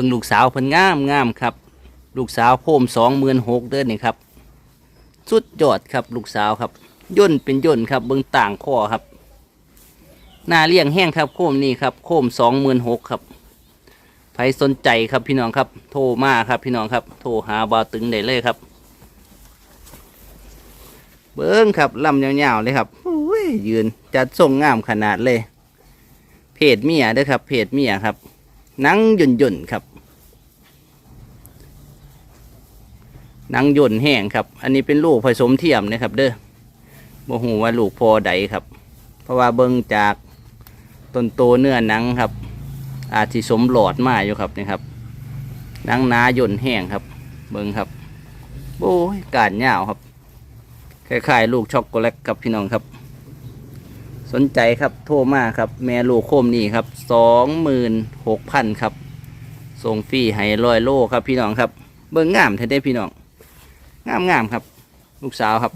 บิ่งลูกสาวเพิ่นงามงามครับ ลูกสาวโคมสองหมื่นหกเด้อนี่ครับ สุดยอดครับลูกสาวครับ ย่นเป็นย่นครับเบิ่งต่างข้อครับ หน้าเลี้ยงแห้งครับ โคมนี่ครับ โคมสองหมื่นหกครับใครสนใจครับพี่น้องครับ โทรมาครับพี่น้องครับ โทรหาบาตึงได้เลยครับ เบิ้งครับลำยาวๆเลยครับยยืนจัดทรงงามขนาดเลย เพศเมียด้อครับ เพศเมียครับ นังหย่นหย่นๆครับ หนังหย่นแห้งครับ อันนี้เป็นลูกผสมเทียมนะครับ เด้อบ่หูว่าลูกพอใดครับ เพราะว่าเบิ้งจากต้นโตเนื้อหนังครับ อาจสิสมหลอดมาอยู่ครับนี่ครับหนังหนาหย่นแห้งครับ เบิ้งครับโอ้ยการยาวครับคล้ายๆลูกช็อกโกแลตครับพี่น้องครับ สนใจครับโทรมาครับ แม่ลูกโคมนี่ครับสองหมื่นหกพันครับส่งฟรีให้ร้อยโลครับพี่น้องครับ เบิ่งงามแท้ได้พี่น้อง งามงามครับ ลูกสาวครับ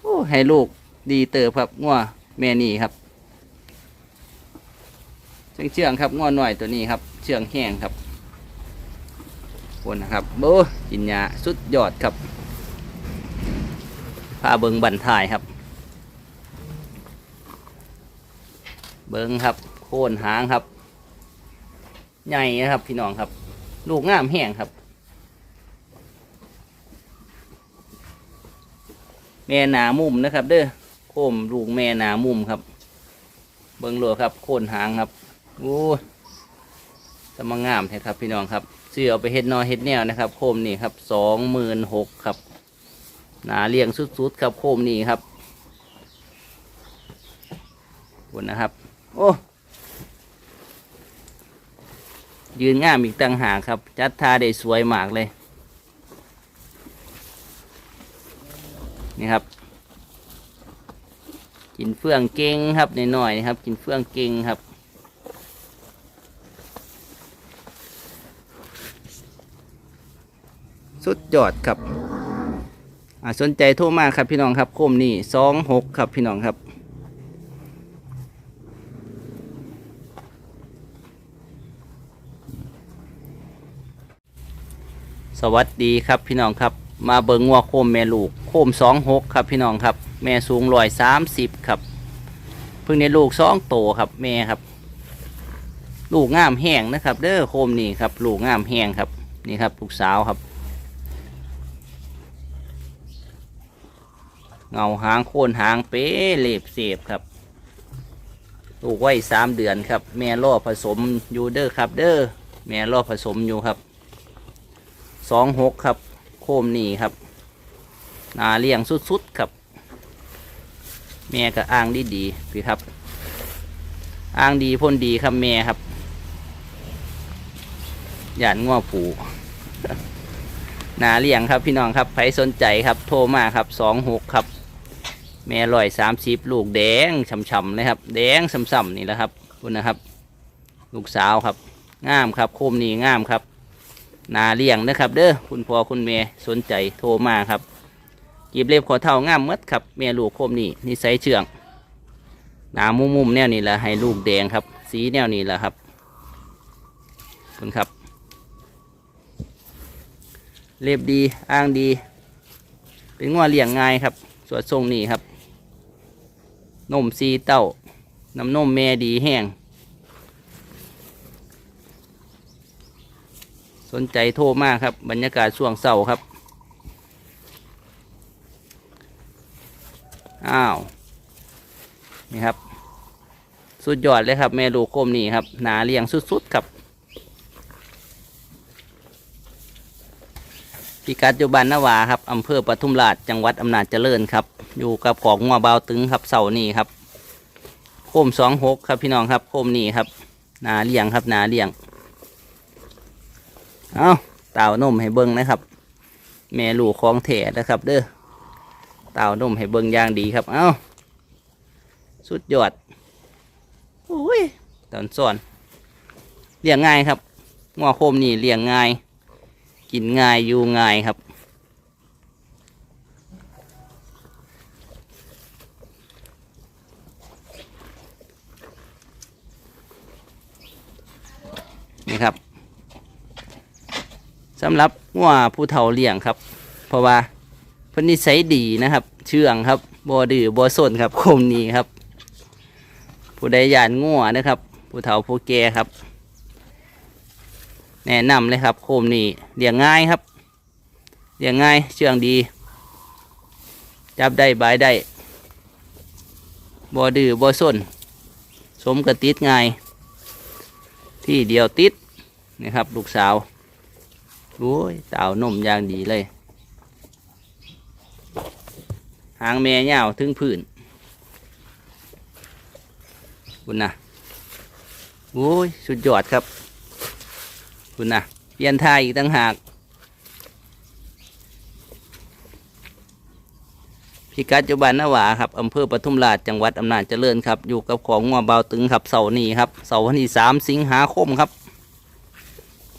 โอ้ให้ลูกดีเติบครับงัวแม่นี่ครับเชื่องเชื่องครับงัวหน่อยตัวนี้ครับ เชื่องแห้งครับคนนะครับโบ้กินยาสุดยอดครับพาเบิงบันทายครับ เบิงครับ โค่นหางครับ ใหญ่นะครับพี่น้องครับ ลูกงามแห้งครับ แม่หนามุมนะครับ เด้อโคมลูกแม่หนามุมครับ เบิ้งรัวครับ โค่นหางครับโอ้ยจะมางามแท้ครับ พี่น้องครับซื้อเอาไปเฮ็ดนอเฮ็ดแนวนะครับ โคมนี่ครับสองหมื่นหกครับ หนาเลี้ยงสุดๆครับโคมนี่ครับบนนะครับ โอ้ยืนง่ามอีกตั้งหากครับ จัดท่าได้สวยมากเลย นี่ครับ กินเฟื่องเก่งครับหน่อยๆนะครับ กินเฟื่องเก่งครับสุดยอดครับสนใจโทรมาครับพี่น้องครับโคมนี่สองหกครับพี่น้องครับสวัสดีครับพี่น้องครับ มาเบิงงัวโคมแม่ลูก โคมสองหกครับพี่น้องครับ แม่สูงร้อยสามสิบครับ เพิ่งในลูกสองโตครับแม่ครับ ลูกงามแห้งนะครับ เด้อโคมนี่ครับ ลูกงามแห้งครับนี่ครับลูกสาวครับ เงาหางโคนหางเป๊ะเล็บเสียบครับ ลูกไว้สามเดือนครับ แม่ล่อผสมอยู่เด้อครับ เด้อแม่ล่อผสมอยู่ครับสองหกครับ คมนี่ครับนาเลี้ยงสุดๆครับ แม่ก็อ้างดีดีพี่ครับอ้างดีพ่นดีครับแม่ครับหยานง้อผูนาเลี้ยงครับพี่น้องครับใครสนใจครับ โทรมาครับสองหกครับ แม่ลอยสามสิบลูกแดงช่ำๆเลยครับ แดงส่ำๆนี่แหละครับคุณนะครับ ลูกสาวครับงามครับโคมนี่งามครับ นาเลี้ยงนะครับ เด้อคุณพ่อคุณแม่สนใจโทรมาครับกีบเล็บขอเท่างามหมดครับแม่ลูกโคมนี่นิสัยเชื่องหนามุมๆแนวนี้แหละให้ลูกแดงครับ สีแนวนี้แหละครับคุณครับเรียบดีอ้างดี เป็นงัวเลี้ยงง่ายครับ สวดทรงนี่ครับนมซีเต้าน้ำนมแม่ดีแห้ง สนใจโทรมากครับ บรรยากาศช่วงเสาร์ครับ อ้าว นี่ครับ สุดยอดเลยครับ แม่ลูกโคมนี่ครับ หนาเลี้ยงสุดๆครับพิกัดอยู่บ้านนาวาครับอำเภอปทุมราชจังหวัดอำนาจเจริญครับ อยู่กับของงัวเบาตึงครับเสานี่ครับ โคมสองหกครับพี่น้องครับ โคมนี่ครับนาเลี้ยงครับนาเลี้ยง เอาเต่านมให้เบิ้งนะครับ แม่ลูกของแถนะครับ เด้อเต่านมให้เบิ้งอย่างดีครับ เอาสุดยอดโอ้ยตอนสอนเลี้ยงง่ายครับงัวโคมนี่เลี้ยงง่าย กินง่ายอยู่ง่ายครับนี่ครับ สำหรับงัวผู้เฒ่าเลี้ยงครับ เพราะว่าเพิ่นนิสัยดีนะครับ เชื่องครับบ่ดื้อบ่สนครับคมนี้ครับ ผู้ใดยานงัวนะครับ ผู้เฒ่าผู้แก่ครับ แนะนำเลยครับ โคมนี้เลี้ยงง่ายครับเลี้ยงง่ายเชื่องดี จับได้บายได้บ่ดื้อบ่สนสมกระติดง่าย ที่เดียวติดนะครับ ลูกสาว โอ้ยสาวนมอย่างดีเลย หางแม่ยาวถึงพื้นคุณนะโอ้ย สุดยอดครับ คุณนะเปลี่ยนท่าอีกตั้งหากพิกัดจุบันนาวาครับอำเภอปทุมราชจังหวัดอำนาจเจริญครับ อยู่กับของงัวเบาตึงครับเสาร์นี้ครับเสาร์วันที่สามสิงหาคมครับ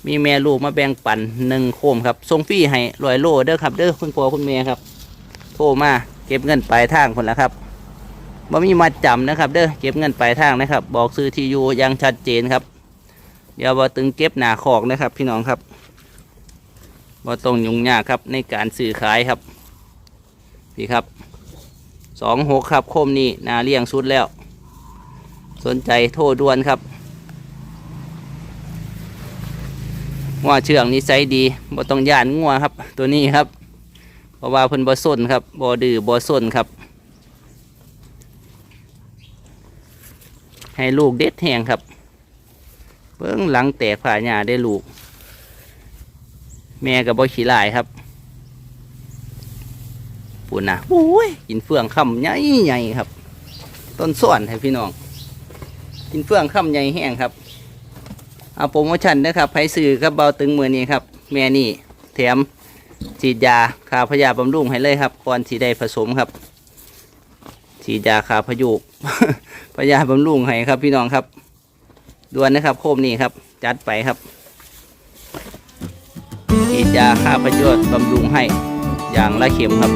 มีแม่ลูกมาแบ่งปันหนึ่งโคมครับส่งฟรีให้ลอยโลเด้อครับเด้อคุณพ่อคุณแม่ครับ โทรมาเก็บเงินปลายทางคนละครับบ่มีมัดจำนะครับเด้อเก็บเงินปลายทางนะครับ บอกซื้อที่อยู่ยังชัดเจนครับเดี๋ยวบ่ตึงเก็บหนาขอกนะครับ พี่น้องครับบ่ต้องยุ่งยากครับในการซื้อขายครับพี่ครับสองหกครับโคมนี้นาเลี้ยงสุดแล้ว สนใจโทรด่วนครับ งัวเชื่องนิสัยดีบ่ต้องย่านงัวครับ ตัวนี้ครับเพราะว่าเพิ่นบ่ส้นครับบ่ดื้อบ่ส้นครับ ให้ลูกเด็ดแหงครับเบิ้งหลังแตกผ่าหญ้าได้ลูก แม่กับบ่ขี้ลายครับปุ่นนะโอ้ยกินเฟืองคำใหญ่ใหญ่ครับ ต้นส่วนให้พี่น้อง กินเฟืองคำใหญ่แห้งครับ เอาโปรโมชั่นนะครับไผซื้อครับเบาตึงมือนี้ครับ แม่นี่แถมฉีดยาคาพยาบำรุงให้เลยครับก่อนที่ได้ผสมครับฉีดยาคาพยุกพยาบำรุงให้ครับ พี่น้องครับด่วนนะครับ โคมนี้ครับ จัดไปครับฉีดยาคาพยศบำรุงให้อย่างละเข็มครับ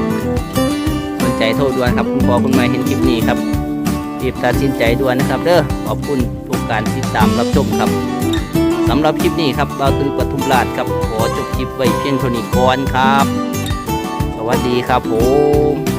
สนใจโทรด่วนครับ คุณพ่อคุณแม่เห็นคลิปนี้ครับรีบตัดสินใจด่วนนะครับ เด้อขอบคุณทุกการติดตามรับชมครับำหรับคลิปนี้ครับเราตึงปทุมราชครับขอจบคลิปไว้เพียงเท่านี้ก่อนครับ สวัสดีครับผม